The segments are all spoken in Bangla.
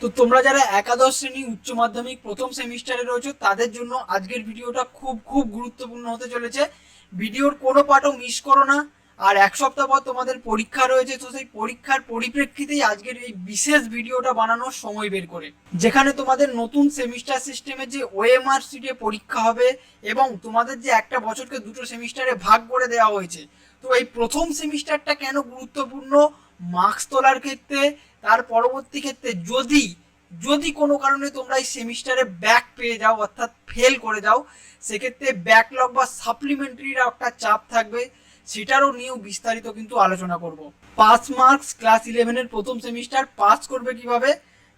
তো তোমরা যারা একাদশ শ্রেণি উচ্চ মাধ্যমিক প্রথম সেমিস্টারে রয়েছো, তাদের জন্য আজকের ভিডিওটা খুব খুব গুরুত্বপূর্ণ হতে চলেছে। ভিডিওর কোনো পার্টও মিস করো না। আর এক সপ্তাহ পর তোমাদের পরীক্ষা রয়েছে, তো সেই পরীক্ষার পরিপ্রেক্ষিতেই আজকের এই বিশেষ ভিডিওটা বানানোর সময় বের করে। যেখানে তোমাদের নতুন সেমিস্টার সিস্টেমে যে ওএমআর সিটে পরীক্ষা হবে এবং তোমাদের যে একটা বছরকে দুটো সেমিস্টারে ভাগ করে দেওয়া হয়েছে, তো এই প্রথম সেমিস্টারটা কেন গুরুত্বপূর্ণ? মার্কস তোলার ক্ষেত্রে তার পরবর্তী ক্ষেত্রে যদি যদি কোনো কারণে তোমরা এই সেমিস্টারে ব্যাক পেয়ে যাও, অর্থাৎ ফেল করে যাও, সেক্ষেত্রে ব্যাকলগ বা সাপ্লিমেন্টারির একটা চাপ থাকবে। সেটারও নিয়েও বিস্তারিত কিন্তু আলোচনা করব। পাস মার্কস ক্লাস ইলেভেনের প্রথম সেমিস্টার পাস করবে কীভাবে?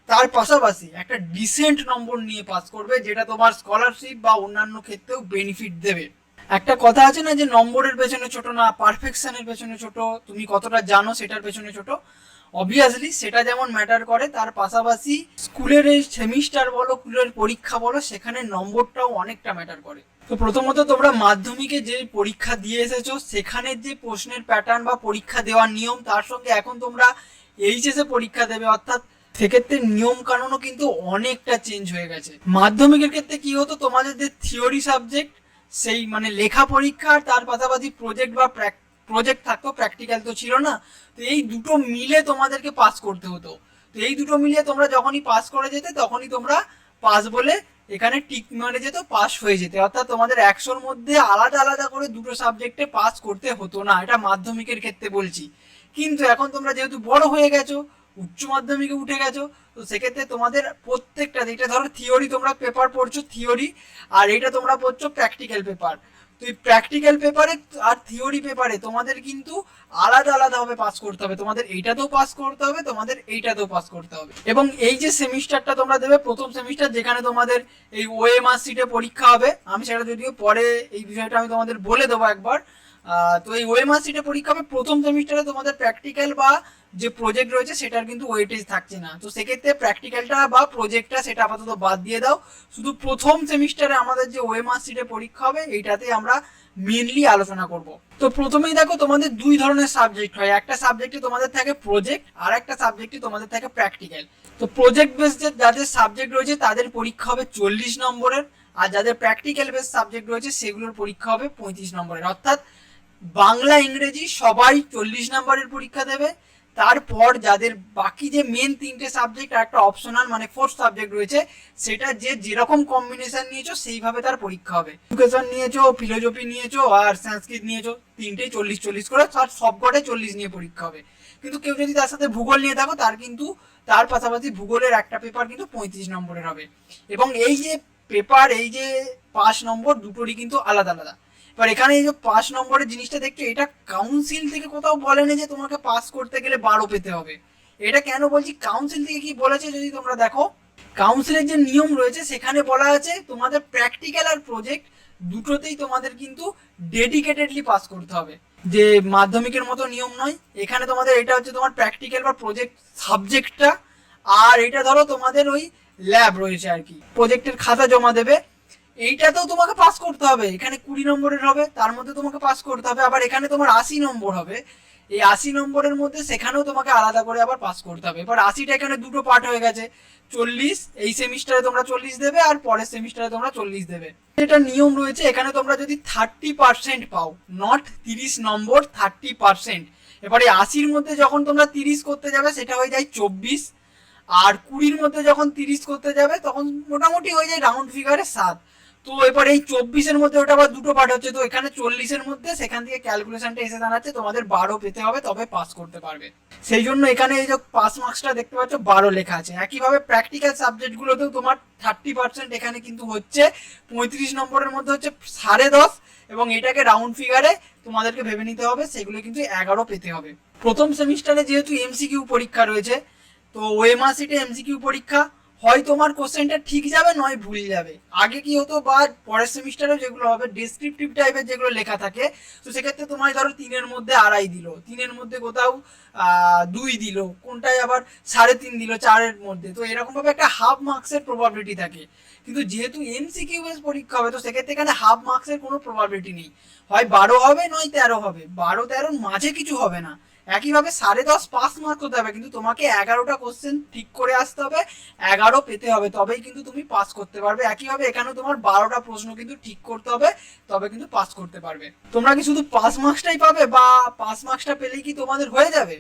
তার পাশাপাশি একটা ডিসেন্ট নম্বর নিয়ে পাস করবে, যেটা তোমার স্কলারশিপ বা অন্যান্য ক্ষেত্রেও বেনিফিট দেবে। একটা কথা আছে না যে, নম্বরের পেছনে ছোট না পারফেকশনের পেছনে ছোট। তুমি কতটা জানো সেটার পেছনে ছোট। অবভিয়াসলি সেটা যেমন ম্যাটার করে, তার পাশাপাশি স্কুলের এই সেমিস্টার বলো, স্কুলের পরীক্ষা বলো, সেখানে নম্বরটাও অনেকটা ম্যাটার করে। তো প্রথমত তোমরা মাধ্যমিকে যে পরীক্ষা দিয়ে এসেছ সেখানের যে প্রশ্নের প্যাটার্ন বা পরীক্ষা দেওয়ার নিয়ম, তার সঙ্গে এখন তোমরা এইচএসে পরীক্ষা দেবে, অর্থাৎ সেক্ষেত্রে নিয়ম কানুনও কিন্তু অনেকটা চেঞ্জ হয়ে গেছে। মাধ্যমিকের ক্ষেত্রে কি হতো, তোমাদের যে থিওরি সাবজেক্ট সেই মানে লেখা পরীক্ষা আর তার পাশাপাশি প্রজেক্ট বা প্রজেক্ট থাকতো প্র্যাকটিক্যাল তো ছিল না, তো এই দুটো মিলে তোমাদেরকে পাস করতে হতো। তো এই দুটো মিলিয়ে তোমরা যখনই পাস করে যেতে, তখনই তোমরা পাস বলে এখানে টিক মারে যেত পাস হয়ে যেতে। অর্থাৎ তোমাদের একশোর মধ্যে আলাদা আলাদা করে দুটো সাবজেক্টে পাস করতে হতো না, এটা মাধ্যমিকের ক্ষেত্রে বলছি। কিন্তু এখন তোমরা যেহেতু বড় হয়ে গেছো, উচ্চ মাধ্যমিকে উঠে গেছো, তো সেক্ষেত্রে তোমাদের প্রত্যেকটা এটা ধরো থিওরি তোমরা পেপার পড়ছো থিওরি আর এটা তোমরা পড়ছো প্র্যাকটিক্যাল পেপার তো এই প্র্যাকটিক্যাল পেপারে আর থিওরি পেপারে তোমাদের কিন্তু আলাদা আলাদাভাবে পাস করতে হবে। তোমাদের এইটাতেও পাস করতে হবে, তোমাদের এইটাতেও পাস করতে হবে। এবং এই যে সেমিস্টারটা তোমরা দেবে, প্রথম সেমিস্টার যেখানে তোমাদের এই ওএমআর সিটে পরীক্ষা হবে, আমি সেটা যদিও পরে এই বিষয়টা আমি তোমাদের বলে দেবো একবার। তো এই ওএমআর সিটে পরীক্ষা হবে। প্রথম সেমিস্টারে তোমাদের প্র্যাকটিক্যাল বা যে প্রজেক্ট রয়েছে সেটার কিন্তু ওয়েটেজ থাকছে না। তো সেক্ষেত্রে প্র্যাকটিক্যালটা বা প্রজেক্টটা সেটা আপাতত বাদ দিয়ে দাও। শুধু প্রথম সেমিস্টারে আমাদের যে ওএমআর সিটে পরীক্ষা হবে, এইটাতে আমরা মেনলি আলোচনা করব। তো প্রথমেই দেখো, তোমাদের দুই ধরনের সাবজেক্ট হয়। একটা সাবজেক্টে তোমাদের থাকে প্রজেক্ট আর একটা সাবজেক্টে তোমাদের থাকে প্র্যাকটিক্যাল তো প্রজেক্ট বেস যাদের সাবজেক্ট রয়েছে, তাদের পরীক্ষা হবে চল্লিশ নম্বরের। আর যাদের প্র্যাকটিক্যাল বেস সাবজেক্ট রয়েছে, সেগুলোর পরীক্ষা হবে পঁয়ত্রিশ নম্বরের। অর্থাৎ বাংলা ইংরেজি সবাই চল্লিশ নম্বরের পরীক্ষা দেবে। তারপর যাদের বাকি যে মেন তিনটে সাবজেক্ট আর একটা অপশনাল মানে ফোর্থ সাবজেক্ট রয়েছে, সেটা যে যেরকম কম্বিনেশন নিয়েছো, সেইভাবে তার পরীক্ষা হবে। এডুকেশন নিয়েছো ফিলোজফি নিয়েছো আর সংস্কৃত নিয়েছো, তিনটেই চল্লিশ চল্লিশ করে আর সবকটাই চল্লিশ নিয়ে পরীক্ষা হবে। কিন্তু কেউ যদি তার সাথে ভূগোল নিয়ে থাকো তার কিন্তু, তার পাশাপাশি ভূগোলের একটা পেপার কিন্তু পঁয়ত্রিশ নম্বরের হবে। এবং এই যে পেপার এই যে পাঁচ নম্বর, দুটোরই কিন্তু আলাদা আলাদা। এবার এখানে এই যে পাঁচ নম্বরের জিনিসটা দেখছ, এটা কাউন্সিল থেকে কোথাও বলেনি যে তোমাকে পাস করতে গেলে বারো পেতে হবে। এটা কেন বলছি? কাউন্সিল থেকে কি বলেছে যদি তোমরা দেখো? কাউন্সিলের যে নিয়ম রয়েছে, সেখানে বলা আছে তোমাদের প্র্যাকটিক্যাল আর প্রজেক্ট দুটোতেই তোমাদের কিন্তু ডেডিকেটেডলি পাস করতে হবে। যে মাধ্যমিকের মতো নিয়ম নয়, এখানে তোমাদের এটা হচ্ছে তোমার প্র্যাকটিক্যাল বা প্রজেক্ট সাবজেক্টটা আর এটা ধরো তোমাদের ওই ল্যাব রয়েছে আর কি। প্রজেক্টের খাতা জমা দেবে এইটাতেও তোমাকে পাস করতে হবে। এখানে কুড়ি নম্বরের হবে, তার মধ্যে তোমাকে পাস করতে হবে। আবার এখানে তোমার আশি নম্বর হবে। এই আশি নম্বরের মধ্যে সেখানেও তোমাকে আলাদা করে আবার পাস করতে হবে। এবার আশিটা এখানে দুটো পার্ট হয়ে গেছে। চল্লিশ, এই সেমিস্টারে তোমরা চল্লিশ দেবে আর পরের সেমিস্টারে তোমরা চল্লিশ দেবে। এটা নিয়ম রয়েছে, এখানে তোমরা যদি থার্টি পার্সেন্ট পাও নট তিরিশ নম্বর থার্টি পার্সেন্ট এবারে আশির মধ্যে যখন তোমরা তিরিশ করতে যাবে, সেটা হয়ে যায় চব্বিশ। আর কুড়ির মধ্যে যখন তিরিশ করতে যাবে, তখন মোটামুটি হয়ে যায় রাউন্ড ফিগারে সাত। তো এবার এই চব্বিশের মধ্যে ওটা আবার দুটো পার্ট হচ্ছে। তো এখানে চল্লিশের মধ্যে সেখান থেকে ক্যালকুলেশনটা এসে দাঁড়াচ্ছে, তোমাদের বারো পেতে হবে, তবে পাস করতে পারবে। সেই জন্য এখানে এই যে পাস মার্কসটা দেখতে পাচ্ছ, বারো লেখা আছে। একইভাবে প্র্যাকটিক্যাল সাবজেক্টগুলোতেও তোমার থার্টি পার্সেন্ট এখানে কিন্তু হচ্ছে। পঁয়ত্রিশ নম্বরের মধ্যে হচ্ছে সাড়ে দশ, এবং এটাকে রাউন্ড ফিগারে তোমাদেরকে ভেবে নিতে হবে, সেগুলো কিন্তু এগারো পেতে হবে। প্রথম সেমিস্টারে যেহেতু এমসিকিউ পরীক্ষা রয়েছে, তো ওএমআর সিটে এমসিকিউ পরীক্ষা হয় তোমার কোশ্চেনটা ঠিক যাবে, নয় ভুল যাবে। আগে কি হতো বা পরের সেমিস্টারে যেগুলো হবে ডেসক্রিপটিভ টাইপের যেগুলো লেখা থাকে, তো সেক্ষেত্রে তোমার ধরো তিনের মধ্যে আড়াই দিল। তিনের মধ্যে কোথাও দুই দিল, কোনটায় আবার সাড়ে তিন দিল, চারের মধ্যে। তো এরকমভাবে একটা হাফ মার্কসের প্রবাবিলিটি থাকে। কিন্তু যেহেতু এমসিকিউ বেস পরীক্ষা হবে, তো সেক্ষেত্রে এখানে হাফ মার্কসের কোনো প্রবাবিলিটি নেই। হয় বারো হবে, নয় তেরো হবে। বারো তেরোর মাঝে কিছু হবে না। একইভাবে সাড়ে দশ পাস মার্ক হতে হবে, কিন্তু তোমাকে এগারোটা কোশ্চেন ঠিক করে আসতে হবে, এগারো পেতে হবে, তবেই কিন্তু তুমি পাস করতে পারবে। একইভাবে এখানেও তোমার বারোটা প্রশ্ন কিন্তু ঠিক করতে হবে, তবে কিন্তু পাস করতে পারবে। তোমরা কি শুধু পাস মার্কসটাই পাবে বা পাস মার্কসটা পেলেই কি তোমাদের হয়ে যাবে?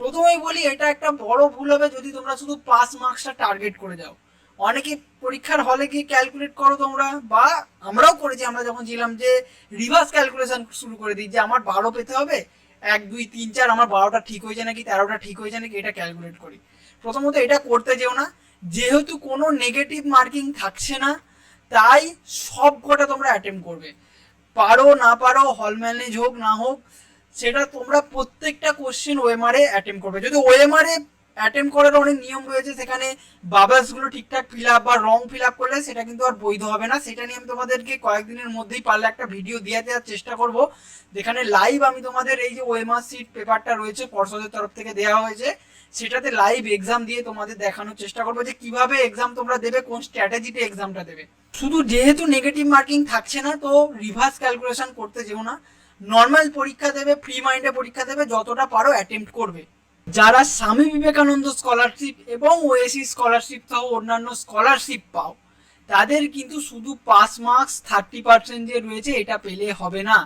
প্রথমেই বলি, এটা একটা বড় ভুল হবে যদি তোমরা শুধু পাস মার্কসটা টার্গেট করে যাও। অনেকে পরীক্ষার হলে গিয়ে ক্যালকুলেট করো তোমরা, বা আমরাও করেছি, আমরা যখন ছিলাম যে রিভার্স ক্যালকুলেশন শুরু করে দিই, যে আমার বারো পেতে হবে এক, দুই, তিন, চার, আমার বারোটা ঠিক হয়েছে নাকি, তেরোটা ঠিক হয়েছে নাকি, এটা ক্যালকুলেট করি। প্রথমত এটা করতে যেও না, যেহেতু কোনো নেগেটিভ মার্কিং থাকছে না, তাই সব কটা তোমরা অ্যাটেম্প করবে। পারো, না পারো হল ম্যানেজ হোক, না হোক, সেটা তোমরা প্রত্যেকটা কোশ্চেন ওয়েমারে অ্যাটেম্প করবে। যদি ওএমআরে অ্যাটেম্প করার অনেক নিয়ম রয়েছে সেখানে বাবাসগুলো ঠিকঠাক ফিল আপ বা রং ফিল আপ করলে সেটা কিন্তু আর বৈধ হবে না। সেটা নিয়ে আমি তোমাদেরকে কয়েকদিনের মধ্যেই পারলে একটা ভিডিও দিয়ে দেওয়ার চেষ্টা করব, যেখানে লাইভ আমি তোমাদের এই যে ওএমআর সিট পেপারটা রয়েছে পর্ষদের তরফ থেকে দেওয়া হয়েছে, সেটাতে লাইভ এক্সাম দিয়ে তোমাদের দেখানোর চেষ্টা করব যে কীভাবে এক্সাম তোমরা দেবে, কোন স্ট্র্যাটেজিতে এক্সামটা দেবে। শুধু যেহেতু নেগেটিভ মার্কিং থাকছে না, তো রিভার্স ক্যালকুলেশন করতে যেও না। নর্মাল পরীক্ষা দেবে ফ্রি মাইন্ডে পরীক্ষা দেবে, যতটা পারো অ্যাটেম্প্ট করবে। যারা স্বামী বিবেকানন্দ স্কলারশিপ এবং ওএসি স্কলারশিপ সহ অন্যান্য স্কলারশিপ পাও, তাদের কিন্তু শুধু পাস মার্কস থার্টি পার্সেন্ট যে রয়েছে, এটা পেলে হবে না।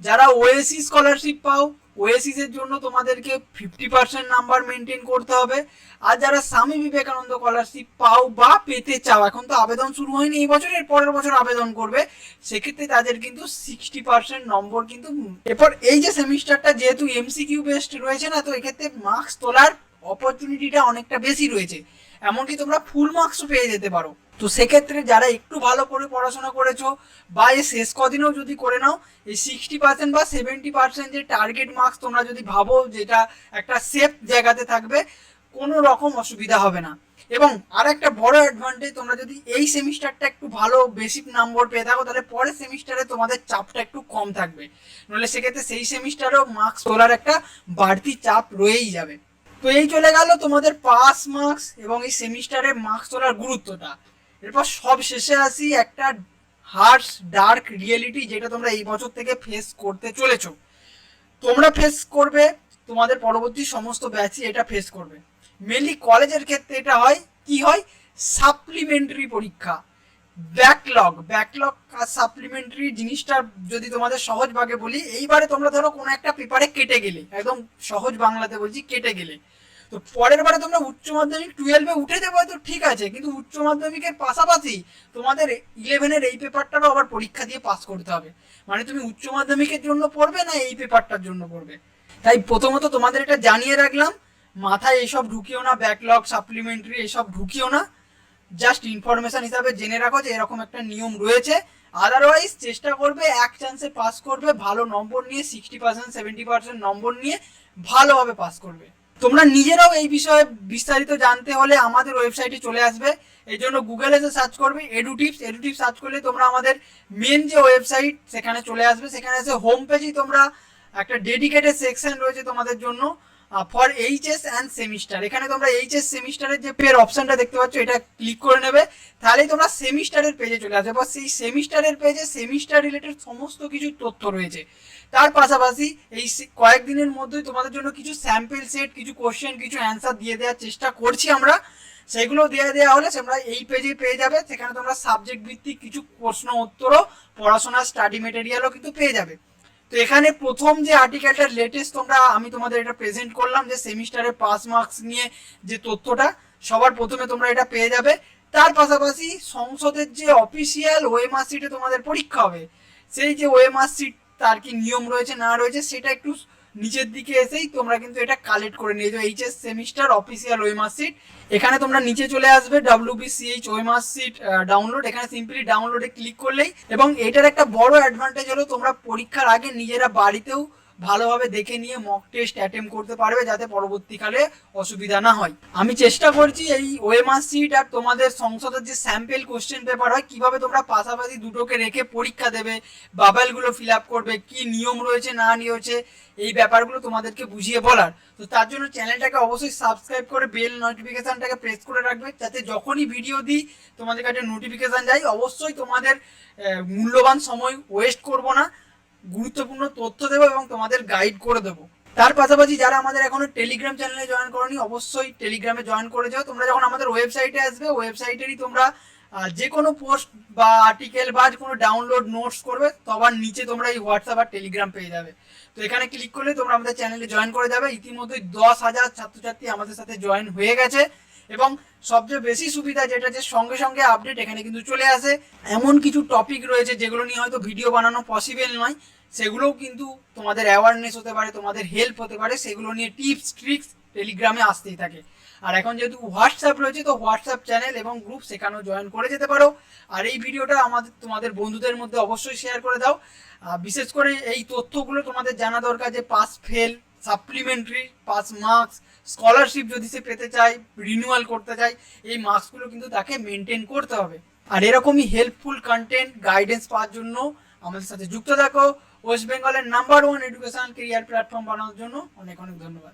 যারা ওএসি স্কলারশিপ পাও ওএসিস এর জন্য তোমাদেরকে ফিফটি পার্সেন্ট নাম্বার মেনটেন করতে হবে। আর যারা স্বামী বিবেকানন্দ স্কলারশিপ পাও বা পেতে চাও, এখন তো আবেদন শুরু হয়নি এই বছর, এর পরের বছর আবেদন করবে। সেক্ষেত্রে তাদের কিন্তু সিক্সটি পার্সেন্ট নম্বর কিন্তু এরপর এই যে সেমিস্টারটা যেহেতু এমসিকিউ বেস্ট রয়েছে না, তো এক্ষেত্রে মার্কস তোলার অপরচুনিটিটা অনেকটা বেশি রয়েছে। এমনকি তোমরা ফুল মার্কসও পেয়ে যেতে পারো। তো সেক্ষেত্রে যারা একটু ভালো করে পড়াশোনা করেছ বা এই শেষ কদিনেও যদি করে নাও, এই সিক্সটি পার্সেন্ট বা সেভেন্টি পার্সেন্ট যে টার্গেট মার্কস তোমরা যদি ভাবো যেটা একটা সেফ জায়গাতে থাকবে, কোনো রকম অসুবিধা হবে না। এবং আর একটা বড় অ্যাডভান্টেজ তোমরা যদি এই সেমিস্টারটা একটু ভালো বেসিক নম্বর পেয়ে থাকো, তাহলে পরের সেমিস্টারে তোমাদের চাপটা একটু কম থাকবে। নইলে সেক্ষেত্রে সেই সেমিস্টারেও মার্কস তোলার একটা বাড়তি চাপ রয়েই যাবে। তো এই চলে গেল তোমাদের পাস মার্কস এবং এই সেমিস্টারে মার্কস তোলার গুরুত্বটা। এরপর সব শেষে আসি একটা হার্স ডার্ক রিয়েলিটি যেটা তোমরা এই বছর থেকে ফেস করতে চলেছো। তোমরা ফেস করবে, তোমাদের পরবর্তী সমস্ত ব্যাচই এটা ফেস করবে। মেনলি কলেজের ক্ষেত্রে এটা হয়, কি হয়? সাপ্লিমেন্টারি পরীক্ষা। ব্যাকলগ ব্যাকলগ সাপ্লিমেন্টারি জিনিসটা যদি তোমাদের সহজ ভাগে বলি, এইবারে তোমরা ধরো কোনো একটা পেপারে কেটে গেলে, একদম সহজ বাংলাতে বলছি, কেটে গেলে। তো পরের বারে তোমরা উচ্চ মাধ্যমিক টুয়েলভে উঠে যাব তো ঠিক আছে, কিন্তু উচ্চ মাধ্যমিকের পাশাপাশি তোমাদের ইলেভেনের এই পেপারটারও আবার পরীক্ষা দিয়ে পাস করতে হবে। মানে তুমি উচ্চ মাধ্যমিকের জন্য পড়বে না এই পেপারটার জন্য পড়বে। তাই প্রথমত তোমাদের এটা জানিয়ে রাখলাম, মাথায় এইসব ঢুকিও না ব্যাকলগ সাপ্লিমেন্টারি এসব ঢুকিও না। জাস্ট ইনফরমেশন হিসাবে জেনে রাখো যে এরকম একটা নিয়ম রয়েছে। আদারওয়াইজ চেষ্টা করবে, এক চান্সে পাস করবে, ভালো নম্বর নিয়ে সিক্সটি পার্সেন্ট সেভেন্টি পার্সেন্ট নম্বর নিয়ে ভালোভাবে পাস করবে। তোমরা নিজেরাও এই বিষয়ে বিস্তারিত জানতে হলে আমাদের ওয়েবসাইটে চলে আসবে। এই জন্য গুগলে এসে সার্চ করবে edu tips edu tips search করলে তোমরা আমাদের মেন যে ওয়েবসাইট সেখানে চলে আসবে। সেখানে এসে হোম পেজেই তোমরা একটা ডেডিকেটেড সেকশন রয়েছে তোমাদের জন্য। ফর এইচএস অ্যান্ড সেমিস্টার এখানে তোমরা এইচএস সেমিস্টারের যে পের অপশনটা দেখতে পাচ্ছ, এটা ক্লিক করে নেবে। তাহলেই তোমরা সেমিস্টারের পেজে চলে আসবে। বা সেই সেমিস্টারের পেজে সেমিস্টার রিলেটেড সমস্ত কিছু তথ্য রয়েছে। তার পাশাপাশি এই কয়েকদিনের মধ্যেই তোমাদের জন্য কিছু স্যাম্পেল সেট কিছু কোশ্চেন কিছু অ্যান্সার দিয়ে দেওয়ার চেষ্টা করছি আমরা। সেগুলো দিয়ে দেওয়া হলে তোমরা এই পেজে পেয়ে যাবে। সেখানে তোমরা সাবজেক্ট ভিত্তিক কিছু প্রশ্ন, উত্তরও, পড়াশোনার স্টাডি মেটেরিয়ালও কিন্তু পেয়ে যাবে। তো এখানে প্রথম যে আর্টিকেলটা লেটেস্ট তোমরা, আমি তোমাদের এটা প্রেজেন্ট করলাম যে সেমিস্টারে পাস মার্কস নিয়ে যে তথ্যটা, সবার প্রথমে তোমরা এটা পেয়ে যাবে। তার পাশাপাশি সংসদের যে অফিসিয়াল ওয়েমার সিটে তোমাদের পরীক্ষা হবে, সেই যে ওয়েমার সিট তার কি নিয়ম রয়েছে, না রয়েছে, সেটা একটু নিচের দিকে এসেই তোমরা কিন্তু এটা কালেক্ট করে নিয়ে যাও। HS semester official OMR sheet এখানে তোমরা নিচে চলে আসবে ডাব্লিউবিসিএইচ ওয়েমার সিট ডাউনলোড এখানে সিম্পলি ডাউনলোডে ক্লিক করলেই এবং এটার একটা বড় অ্যাডভান্টেজ হলো তোমরা পরীক্ষার আগে নিজেরা বাড়িতেও ভালোভাবে দেখে নিয়ে মক টেস্ট অ্যাটেম্প করতে পারবে যাতে পরবর্তীকালে অসুবিধা না হয়। আমি চেষ্টা করছি এই ওয়েমার সিট আর তোমাদের সংসদের যে স্যাম্পেল কোশ্চেন পেপার হয়, কীভাবে তোমরা পাশাপাশি দুটোকে রেখে পরীক্ষা দেবে বাবেলগুলো ফিল আপ করবে, কি নিয়ম রয়েছে, না রয়েছে এই ব্যাপারগুলো তোমাদেরকে বুঝিয়ে বলার। তো তার জন্য চ্যানেলটাকে অবশ্যই সাবস্ক্রাইব করে বেল নোটিফিকেশানটাকে প্রেস করে রাখবে, যাতে যখনই ভিডিও দিই, তোমাদের কাছে নোটিফিকেশান যায়। অবশ্যই তোমাদের মূল্যবান সময় ওয়েস্ট করব না। গুরুত্বপূর্ণ তথ্য দেবো এবং তোমাদের গাইড করে দেবো। তার পাশাপাশি যারা আমাদের এখনও টেলিগ্রাম চ্যানেলে জয়েন করনি, অবশ্যই টেলিগ্রামে জয়েন করে যাও। তোমরা যখন আমাদের ওয়েবসাইটে আসবে ওয়েবসাইটেরই তোমরা যে কোনো পোস্ট বা আর্টিকেল বা কোনো ডাউনলোড নোটস করবে সবার নিচে তোমরা এই হোয়াটসঅ্যাপ আর টেলিগ্রাম পেয়ে যাবে। তো এখানে ক্লিক করলে তোমরা আমাদের চ্যানেলে জয়েন করে যাবে। ইতিমধ্যে দশ হাজার ছাত্রছাত্রী আমাদের সাথে জয়েন হয়ে গেছে। এবং সবচেয়ে বেশি সুবিধা যেটা যে সঙ্গে সঙ্গে আপডেট এখানে কিন্তু চলে আসে। এমন কিছু টপিক রয়েছে যেগুলো নিয়ে হয়তো ভিডিও বানানো পসিবল নয়। সেগুলোও কিন্তু তোমাদের অ্যাওয়ারনেস হতে পারে, তোমাদের হেল্প হতে পারে। সেগুলো নিয়ে টিপস ট্রিক্স টেলিগ্রামে আসতেই থাকে। আর এখন যেহেতু হোয়াটসঅ্যাপ রয়েছে, তো হোয়াটসঅ্যাপ চ্যানেল এবং গ্রুপ সেখানেও জয়েন করে যেতে পারো। আর এই ভিডিওটা আমাদের, তোমাদের বন্ধুদের মধ্যে অবশ্যই শেয়ার করে দাও। বিশেষ করে এই তথ্যগুলো তোমাদের জানা দরকার যে pass fail supplementary pass marks scholarship যদি সে পেতে চায় রিনিউয়াল করতে চায়, এই মার্কসগুলো কিন্তু তাকে মেনটেন করতে হবে। আর এরকমই হেল্পফুল কন্টেন্ট গাইডেন্স পাওয়ার জন্য আমাদের সাথে যুক্ত থাকো। ওয়েস্ট বেঙ্গলের number one education career platform বানানোর জন্য অনেক অনেক ধন্যবাদ।